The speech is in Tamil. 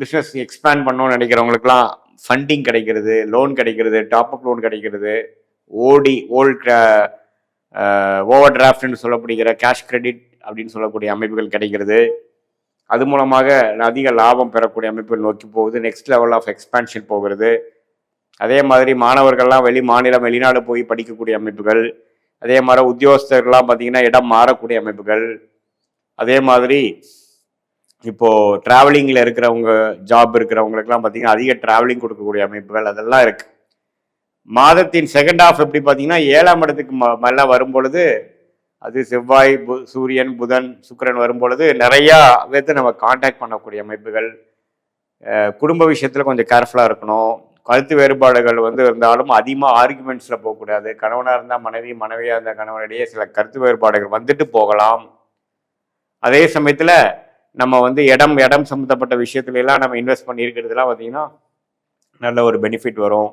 பிஸ்னஸ் எக்ஸ்பேண்ட் பண்ணணும்னு நினைக்கிறவங்களுக்குலாம் ஃபண்டிங் கிடைக்கிறது லோன் கிடைக்கிறது டாப் அப் லோன் கிடைக்கிறது ஓடி ஓல்ட் ஓவர் டிராஃப்ட்னு சொல்லப்படுகிற கேஷ் கிரெடிட் அப்படின்னு சொல்லக்கூடிய அமைப்புகள் கிடைக்கிறது. அது மூலமாக அதிக லாபம் பெறக்கூடிய அமைப்புகள் நோக்கி போகுது. நெக்ஸ்ட் லெவல் ஆஃப் எக்ஸ்பேன்ஷன் போகிறது. அதே மாதிரி மாணவர்கள்லாம் வெளி மாநிலம் வெளிநாடு போய் படிக்கக்கூடிய அமைப்புகள். அதே மாதிரி உத்தியோகஸ்தர்கள்லாம் பார்த்தீங்கன்னா இடம் மாறக்கூடிய அமைப்புகள். அதே மாதிரி இப்போ டிராவலிங்கில் இருக்கிறவங்க ஜாப் இருக்கிறவங்களுக்குலாம் பார்த்தீங்கன்னா அதிக டிராவலிங் கொடுக்கக்கூடிய அமைப்புகள் அதெல்லாம் இருக்கு. மாதத்தின் செகண்ட் ஹாஃப் எப்படி பார்த்தீங்கன்னா ஏழாம் இடத்துக்கு ம- மேல வரும் பொழுது அது செவ்வாய் பு- சூரியன் புதன் சுக்கரன் வரும்பொழுது நிறையா பேர்த்து நம்ம காண்டாக்ட் பண்ணக்கூடிய அமைப்புகள். குடும்ப விஷயத்தில் கொஞ்சம் கேர்ஃபுல்லாக இருக்கணும். கருத்து வேறுபாடுகள் வந்து இருந்தாலும் அதிகமாக ஆர்குமெண்ட்ஸில் போகக்கூடாது. கணவனாக இருந்தால் மனைவி மனைவியாக இருந்தால் கணவனிடையே சில கருத்து வேறுபாடுகள் வந்துட்டு போகலாம். அதே சமயத்தில் நம்ம வந்து இடம் இடம் சம்மந்தப்பட்ட விஷயத்துல எல்லாம் நம்ம இன்வெஸ்ட் பண்ணியிருக்கிறதுலாம் பார்த்தீங்கன்னா நல்ல ஒரு பெனிஃபிட் வரும்.